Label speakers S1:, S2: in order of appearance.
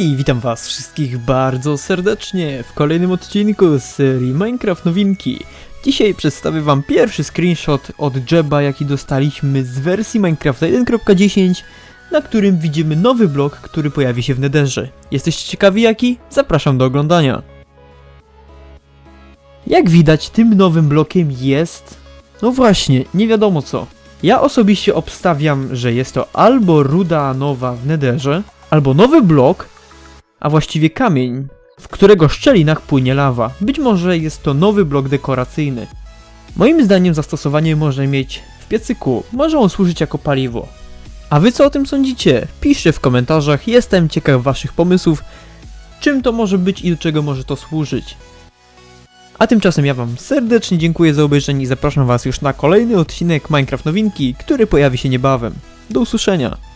S1: Hej, witam was wszystkich bardzo serdecznie w kolejnym odcinku z serii Minecraft Nowinki. Dzisiaj przedstawię wam pierwszy screenshot od Jeba, jaki dostaliśmy z wersji Minecrafta 1.10 na którym widzimy nowy blok, który pojawi się w Netherze. Jesteście ciekawi jaki? Zapraszam do oglądania. Jak widać, tym nowym blokiem jest... No właśnie, nie wiadomo co. Ja osobiście obstawiam, że jest to albo ruda nowa w Netherze, albo nowy blok, a właściwie kamień, w którego szczelinach płynie lawa. Być może jest to nowy blok dekoracyjny. Moim zdaniem zastosowanie może mieć w piecyku, może on służyć jako paliwo. A wy co o tym sądzicie? Piszcie w komentarzach, jestem ciekaw waszych pomysłów, czym to może być i do czego może to służyć. A tymczasem ja wam serdecznie dziękuję za obejrzenie i zapraszam was już na kolejny odcinek Minecraft Nowinki, który pojawi się niebawem. Do usłyszenia!